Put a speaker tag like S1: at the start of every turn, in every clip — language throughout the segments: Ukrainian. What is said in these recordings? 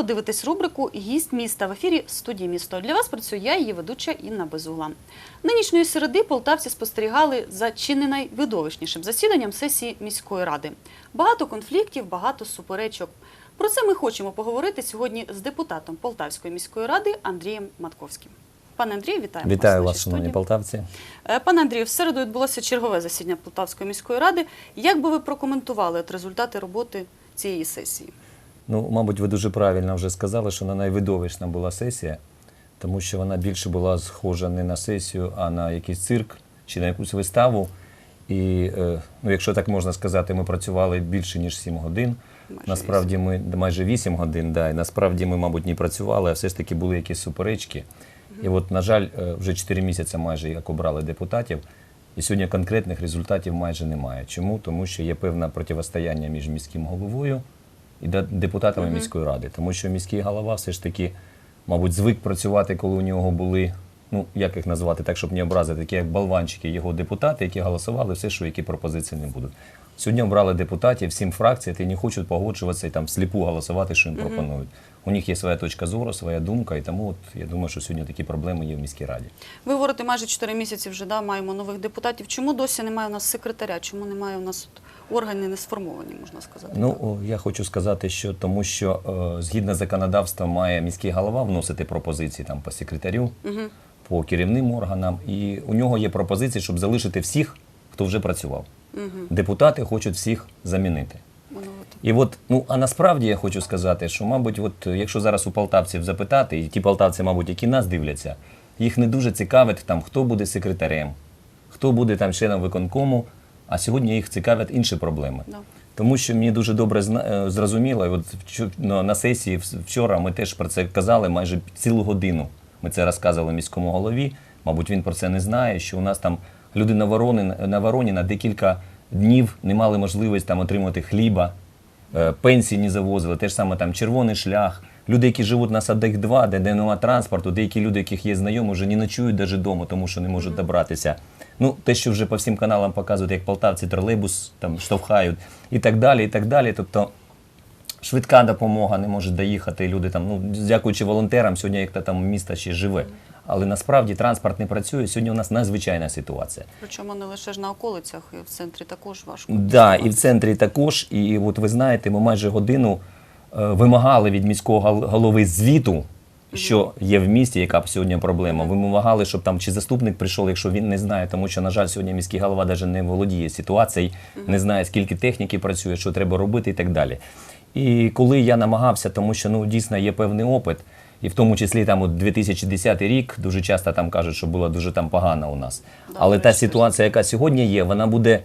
S1: Ви дивитесь рубрику Гість міста в ефірі студії місто. Для вас працюю я, її ведуча Інна Безугла. Нинішньої середи полтавці спостерігали за чи не найвидовищнішим засіданням сесії міської ради. Багато конфліктів, багато суперечок. Про це ми хочемо поговорити сьогодні з депутатом Полтавської міської ради Андрієм Матковським. Пане Андрію,
S2: Вітаю
S1: в
S2: вас, шановні полтавці.
S1: Е, Пане Андрію, в середу відбулося чергове засідання Полтавської міської ради. Як би ви прокоментували результати роботи цієї сесії?
S2: Ну, мабуть, ви дуже правильно вже сказали, що вона найвидовищна була сесія, тому що вона більше була схожа не на сесію, а на якийсь цирк чи на якусь виставу. І, е, ну, якщо так можна сказати, ми працювали більше ніж 7 годин.
S1: Майже
S2: насправді ми майже 8 годин, да, і насправді ми, мабуть, не працювали, а все ж таки були якісь суперечки. І от, на жаль, е, вже 4 місяці майже як обрали депутатів, і сьогодні конкретних результатів майже немає. Чому? Тому що є певне противостояння між міським головою і де- депутатами міської ради. Тому що міський голова все ж таки, мабуть, звик працювати, коли у нього були, ну як їх назвати, так щоб не образити, такі як болванчики, його депутати, які голосували все, що які пропозиції не будуть. Сьогодні обрали депутатів, сім фракцій, і не хочуть погоджуватися і там сліпу голосувати, що їм пропонують. У них є своя точка зору, своя думка, і тому от я думаю, що сьогодні такі проблеми є в міській раді.
S1: Ви говорите, майже 4 місяці вже да, маємо нових депутатів. Чому досі немає у нас секретаря? Чому немає у нас от, органи не сформовані, можна сказати?
S2: Ну,
S1: так?
S2: я хочу сказати, що тому що е, згідно законодавства має міський голова вносити пропозиції там по секретарю, по керівним органам, і у нього є пропозиції, щоб залишити всіх, хто вже працював. Депутати хочуть всіх замінити. І от, ну а насправді я хочу сказати, що, мабуть, от якщо зараз у полтавців запитати, і ті полтавці, мабуть, які нас дивляться, їх не дуже цікавить там, хто буде секретарем, хто буде там членом виконкому, а сьогодні їх цікавлять інші проблеми.
S1: No.
S2: Тому що мені дуже добре е, зрозуміло, і от на сесії вчора ми теж про це казали майже цілу годину. Ми це розказували міському голові. Мабуть, він про це не знає, що у нас там люди на вороні на декілька днів не мали можливості там отримати хліба, пенсії не завозили, те ж саме там червоний шлях. Люди, які живуть на садах 2, де, де немає транспорту, деякі люди, яких є знайомі, вже не ночують навіть вдома, тому що не можуть добратися. Ну, те, що вже по всім каналам показують, як полтавці тролейбус там штовхають і так далі. і так далі. Тобто швидка допомога не може доїхати. Люди там, ну дякуючи волонтерам, сьогодні як то там місто ще живе. Але насправді транспорт не працює. Сьогодні у нас надзвичайна ситуація.
S1: Причому не лише ж на околицях, і в центрі також важко.
S2: Да, і в центрі також. І от ви знаєте, ми майже годину е, вимагали від міського гол- голови звіту, що є в місті, яка б сьогодні проблема. Ви вимагали, щоб там чи заступник прийшов, якщо він не знає, тому що, на жаль, сьогодні міський голова навіть не володіє ситуацією, не знає, скільки техніки працює, що треба робити і так далі. І коли я намагався, тому що ну дійсно є певний опит, і в тому числі там от 2010 рік дуже часто там кажуть, що було дуже там погано у нас.
S1: Да,
S2: Але та ситуація, яка сьогодні є, вона буде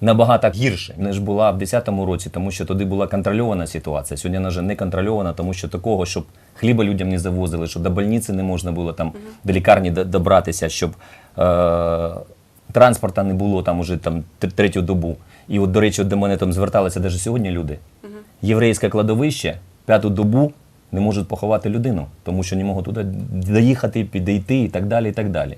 S2: набагато гірше, ніж була в 2010 році, тому що тоді була контрольована ситуація. Сьогодні вона вже не контрольована, тому що такого, щоб хліба людям не завозили, щоб до больниці не можна було там до лікарні добратися, щоб е- транспорта не було там уже там третю добу. І от, до речі, от до мене там зверталися навіть сьогодні люди. Єврейське кладовище п'яту добу не можуть поховати людину, тому що не можуть туди доїхати, підійти і так далі. і так далі.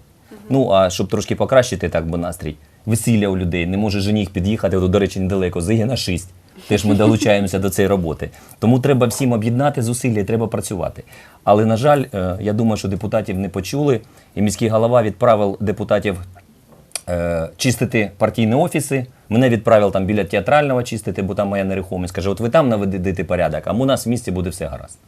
S2: Ну, а щоб трошки покращити так би настрій, весілля у людей, не може жених під'їхати, до речі, недалеко, на 6. Теж ми долучаємося до цієї роботи. Тому треба всім об'єднати зусилля, і треба працювати. Але, на жаль, е, я думаю, що депутатів не почули, і міський голова відправив депутатів е, чистити партійні офіси. Мене відправив там біля театрального чистити, бо там моя нерухомість. Каже, от ви там наведете порядок, а у нас в місті буде все гаразд.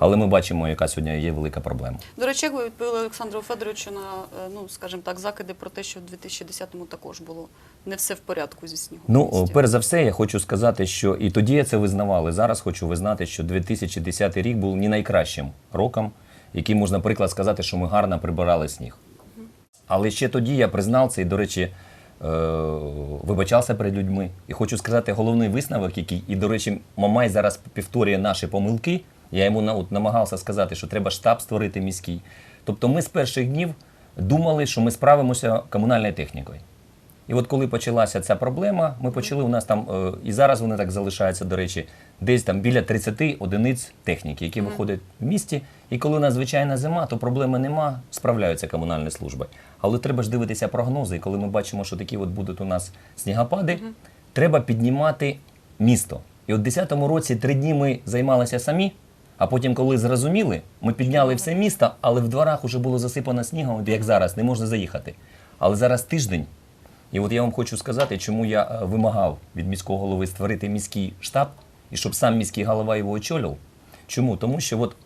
S2: Але ми бачимо, яка сьогодні є велика проблема.
S1: До речі, як ви відповіли Олександру Федоровичу на, е, ну, скажімо так, закиди про те, що в 2010-му також було не все в порядку зі снігом?
S2: Ну, перш за все, я хочу сказати, що і тоді я це визнавали. Зараз хочу визнати, що 2010 рік був не найкращим роком, який можна наприклад сказати, що ми гарно прибирали сніг. Але ще тоді я признав це і, до речі, е, вибачався перед людьми. І хочу сказати, головний висновок, який, і, до речі, Мамай зараз повторює наші помилки. Я йому на- от, намагався сказати, що треба штаб створити міський. Тобто ми з перших днів думали, що ми справимося комунальною технікою. І от коли почалася ця проблема, ми почали у нас там, е, і зараз вони так залишаються, до речі, десь там біля 30 одиниць техніки, які виходять в місті. І коли у нас звичайна зима, то проблеми нема, справляються комунальні служби. Але треба ж дивитися прогнози. І коли ми бачимо, що такі от будуть у нас снігопади, треба піднімати місто. І от в 2010 році три дні ми займалися самі, А потім, коли зрозуміли, ми підняли все місто, але в дворах вже було засипано снігом, як зараз, не можна заїхати. Але зараз тиждень. І от я вам хочу сказати, чому я е, вимагав від міського голови створити міський штаб, і щоб сам міський голова його очолював. Чому? Тому що от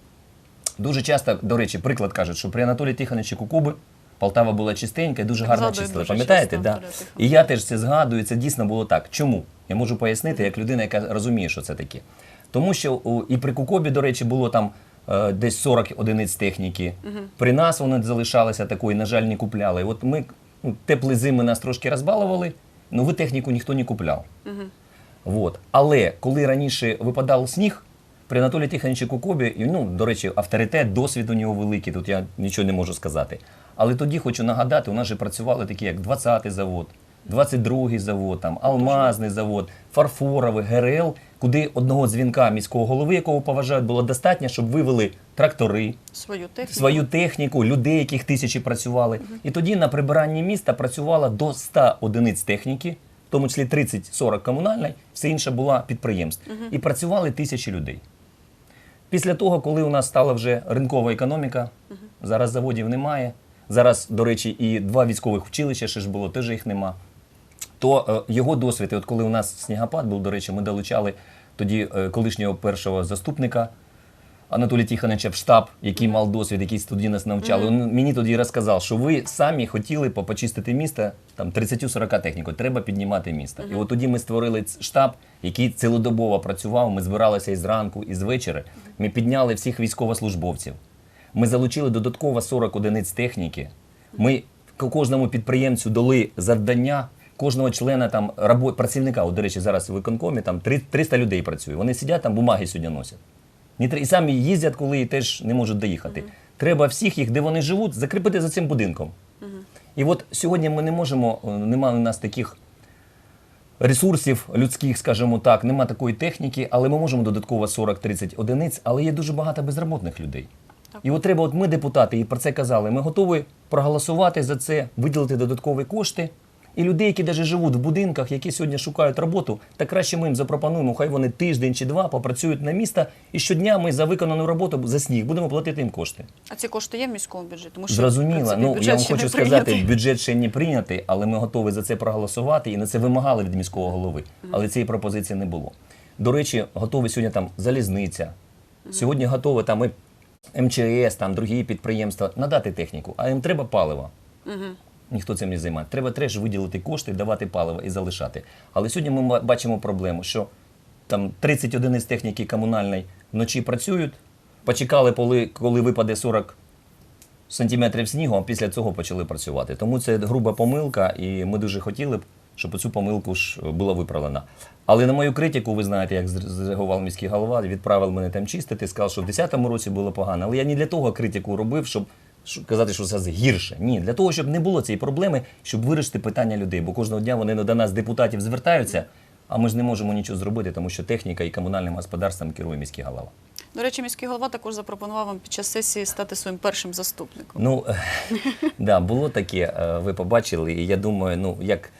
S2: дуже часто, до речі, приклад кажуть, що при Анатолії Тихоновичі Кукуби Полтава була чистенька і дуже гарно чистила. Пам'ятаєте? Да. І я теж це згадую, це дійсно було так. Чому? Я можу пояснити, як людина, яка розуміє, що це таке. Тому що у- і при Кукобі, до речі, було там е, десь 40 одиниць техніки. При нас вони залишалися такої, на жаль, не купляли. І От ми ну, теплі зими нас трошки розбалували, нову техніку ніхто не купляв. Вот. Але коли раніше випадав сніг, при Анатолії Тихоновичі Кукобі, і, ну, до речі, авторитет, досвід у нього великий, тут я нічого не можу сказати. Але тоді хочу нагадати, у нас же працювали такі, як 20-й завод, 22-й завод, там, Алмазний завод, Фарфоровий, ГРЛ, куди одного дзвінка міського голови, якого поважають, було достатньо, щоб вивели трактори,
S1: Свою техніку.
S2: свою техніку, людей, яких тисячі працювали. І тоді на прибиранні міста працювало до 100 одиниць техніки, в тому числі 30-40 комунальної, все інше була підприємств. І працювали тисячі людей. Після того, коли у нас стала вже ринкова економіка, зараз заводів немає. Зараз, до речі, і два військових училища ще ж було, теж їх нема. То е, його досвід, і от коли у нас снігопад був, до речі, ми долучали тоді е, колишнього першого заступника Анатолія Тихоновича в штаб, який мав досвід, який тоді нас навчали. Він мені тоді розказав, що ви самі хотіли по- почистити місто там 30-40 техніку. Треба піднімати місто. І от тоді ми створили штаб, який цілодобово працював. Ми збиралися і зранку, і з вечора. Ми підняли всіх військовослужбовців. Ми залучили додатково 40 одиниць техніки. Ми кожному підприємцю дали завдання. Кожного члена там рабо- працівника, от, до речі, зараз у виконкомі там 300 людей працює. Вони сидять там, бумаги сьогодні носять. І самі їздять, коли теж не можуть доїхати. Треба всіх їх, де вони живуть, закріпити за цим будинком. І от сьогодні ми не можемо, е, немає у нас таких ресурсів людських, скажімо так, нема такої техніки, але ми можемо додатково 40-30 одиниць, але є дуже багато безробітних людей. І от треба, от ми, депутати, і про це казали, ми готові проголосувати за це, виділити додаткові кошти. І людей, які навіть живуть в будинках, які сьогодні шукають роботу, так краще ми їм запропонуємо, хай вони тиждень чи два попрацюють на місто, і щодня ми за виконану роботу за сніг будемо платити їм кошти.
S1: А ці кошти є в міському бюджеті? Тому що,
S2: Зрозуміло.
S1: принципі,
S2: Ну я вам хочу сказати, бюджет ще не прийнятий, але ми готові за це проголосувати і на це вимагали від міського голови. Але цієї пропозиції не було. До речі, готові сьогодні там залізниця. Сьогодні готові там і МЧС, там другі підприємства надати техніку, а їм треба паливо. Ніхто цим не займає. Треба теж виділити кошти, давати паливо і залишати. Але сьогодні ми бачимо проблему, що там 30 одиниць техніки комунальної вночі працюють, почекали, коли, коли випаде 40 сантиметрів снігу, а після цього почали працювати. Тому це груба помилка, і ми дуже хотіли б, щоб цю помилку ж була виправлена. Але на мою критику, ви знаєте, як зр- зреагував міський голова, відправив мене там чистити, сказав, що в 2010 році було погано. Але я не для того критику робив, щоб казати, що це гірше. Ні, для того, щоб не було цієї проблеми, щоб вирішити питання людей. Бо кожного дня вони до нас, депутатів, звертаються, а ми ж не можемо нічого зробити, тому що техніка і комунальним господарством керує міський голова.
S1: До речі, міський голова також запропонував вам під час сесії стати своїм першим заступником.
S2: Ну, да, було таке, е, ви побачили, і я думаю, ну, як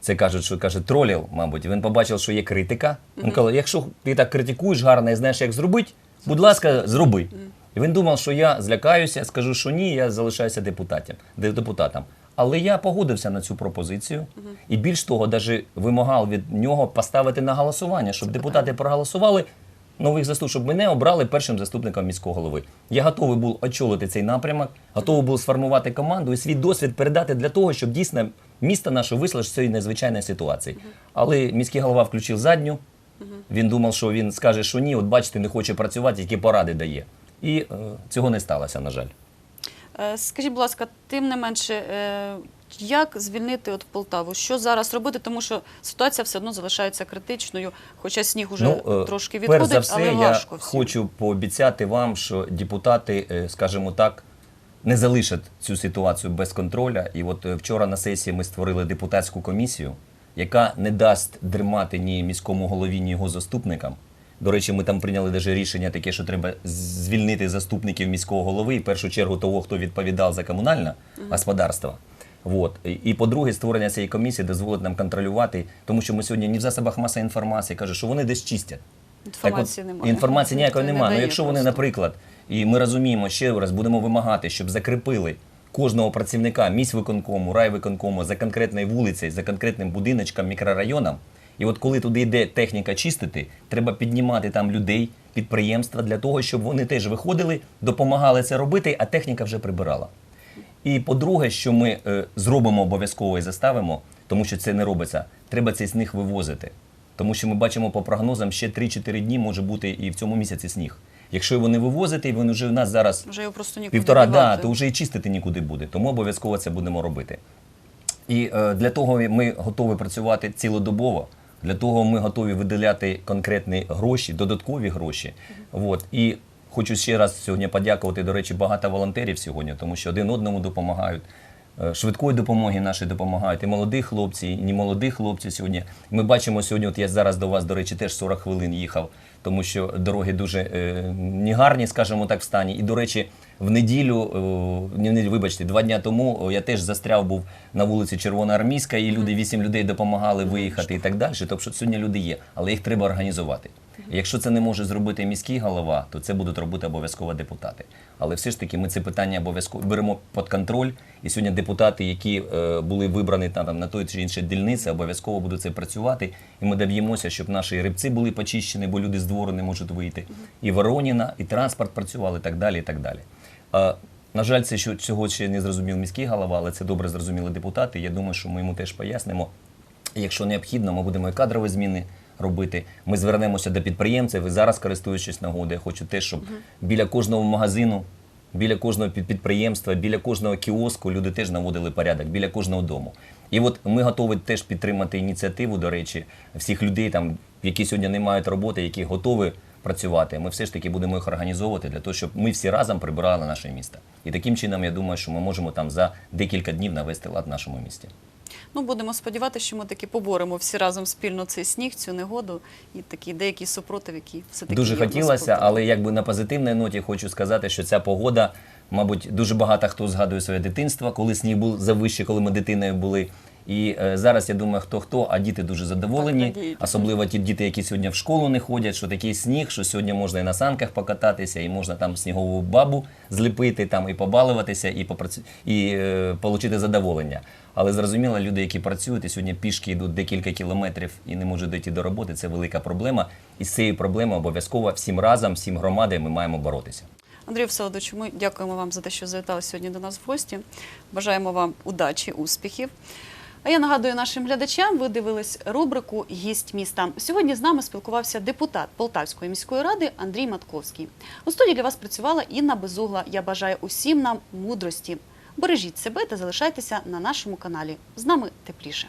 S2: це кажуть, що каже, тролів, мабуть, він побачив, що є критика. Він каже, якщо ти так критикуєш гарно і знаєш, як зробити, будь ласка, зроби. І він думав, що я злякаюся, скажу, що ні, я залишаюся депутатом. депутатом. Але я погодився на цю пропозицію і більш того, навіть вимагав від нього поставити на голосування, щоб депутати проголосували нових заступ, щоб мене обрали першим заступником міського голови. Я готовий був очолити цей напрямок, готовий був сформувати команду і свій досвід передати для того, щоб дійсно місто наше вийшло з цієї надзвичайної ситуації. Але міський голова включив задню. Він думав, що він скаже, що ні, от бачите, не хоче працювати, які поради дає. І е, цього не сталося, на жаль.
S1: Е, Скажіть, будь ласка, тим не менше, е, як звільнити от Полтаву? Що зараз робити? Тому що ситуація все одно залишається критичною, хоча сніг уже
S2: е,
S1: трошки
S2: перш
S1: відходить,
S2: за все,
S1: але
S2: я
S1: важко всім.
S2: хочу пообіцяти вам, що депутати, скажімо так, не залишать цю ситуацію без контроля. І от вчора на сесії ми створили депутатську комісію, яка не дасть дримати ні міському голові, ні його заступникам. До речі, ми там прийняли даже рішення таке, що треба звільнити заступників міського голови, і в першу чергу того, хто відповідав за комунальне господарство. Вот. І, і по-друге, створення цієї комісії дозволить нам контролювати, тому що ми сьогодні ні в засобах масової інформації кажуть, що вони десь чистять.
S1: Інформації немає.
S2: Інформації ніякої
S1: Ніхто не
S2: немає. Ну, якщо вони,
S1: просто.
S2: наприклад, і ми розуміємо, ще раз будемо вимагати, щоб закріпили кожного працівника міськвиконкому, райвиконкому за конкретною вулицею, за конкретним будиночком, мікрорайоном. І от коли туди йде техніка чистити, треба піднімати там людей, підприємства для того, щоб вони теж виходили, допомагали це робити, а техніка вже прибирала. І по-друге, що ми е, зробимо обов'язково і заставимо, тому що це не робиться, треба цей сніг вивозити. Тому що ми бачимо по прогнозам, ще 3-4 дні може бути і в цьому місяці сніг. Якщо його не вивозити, він вже у нас зараз
S1: Вже його просто нікуди
S2: півтора, да, то вже і чистити нікуди буде. Тому обов'язково це будемо робити. І е, для того ми готові працювати цілодобово. Для того ми готові виділяти конкретні гроші, додаткові гроші. От. І хочу ще раз сьогодні подякувати, до речі, багато волонтерів сьогодні, тому що один одному допомагають. Е, Швидкої допомоги наші допомагають, і молоді хлопці, і молоді хлопці сьогодні. Ми бачимо сьогодні, от я зараз до вас, до речі, теж 40 хвилин їхав, тому що дороги дуже е, негарні, скажімо так, в стані. І, до речі, в неділю, не в неділю, вибачте, два дня тому е, я теж застряв був на вулиці Червоноармійська, і люди, вісім людей допомагали виїхати і так далі. Тобто сьогодні люди є, але їх треба організувати. Якщо це не може зробити міський голова, то це будуть робити обов'язково депутати. Але все ж таки ми це питання обов'язково беремо під контроль. І сьогодні депутати, які е, були вибрані на, там, на той чи іншій дільниці, обов'язково будуть це працювати. І ми доб'ємося, щоб наші рибці були почищені, бо люди з двору не можуть вийти. І Вороніна, і транспорт працювали, і так далі. І так далі. Е, на жаль, це що цього ще не зрозумів міський голова, але це добре зрозуміли депутати. Я думаю, що ми йому теж пояснимо. Якщо необхідно, ми будемо і кадрові зміни робити. Ми звернемося до підприємців і зараз, користуючись нагодою, я хочу теж, щоб біля кожного магазину, біля кожного під- підприємства, біля кожного кіоску люди теж наводили порядок, біля кожного дому. І от ми готові теж підтримати ініціативу, до речі, всіх людей, там, які сьогодні не мають роботи, які готові працювати. Ми все ж таки будемо їх організовувати для того, щоб ми всі разом прибирали наше місто. І таким чином, я думаю, що ми можемо там за декілька днів навести лад в нашому місті.
S1: Ну, будемо сподіватися, що ми таки поборемо всі разом спільно цей сніг, цю негоду і такий деякий супротив, який все-таки
S2: Дуже
S1: є
S2: хотілося, але якби на позитивній ноті хочу сказати, що ця погода, мабуть, дуже багато хто згадує своє дитинство, коли сніг був завище, коли ми дитиною були. І е, зараз я думаю, хто хто, а діти дуже задоволені,
S1: Так,
S2: особливо ті діти, які сьогодні в школу не ходять, що такий сніг, що сьогодні можна і на санках покататися, і можна там снігову бабу зліпити, там і побалуватися, і попрацю... і е, отримати задоволення. Але зрозуміло, люди, які працюють і сьогодні пішки йдуть декілька кілометрів і не можуть дійти до роботи, це велика проблема. І з цією проблемою обов'язково всім разом, всім громадам ми маємо боротися.
S1: Андрію Всеволодовичу, ми дякуємо вам за те, що завітали сьогодні до нас в гості. Бажаємо вам удачі, успіхів. А я нагадую нашим глядачам, ви дивились рубрику Гість міста. Сьогодні з нами спілкувався депутат Полтавської міської ради Андрій Матковський. У студії для вас працювала Інна Безугла. Я бажаю усім нам мудрості. Бережіть себе та залишайтеся на нашому каналі. З нами тепліше.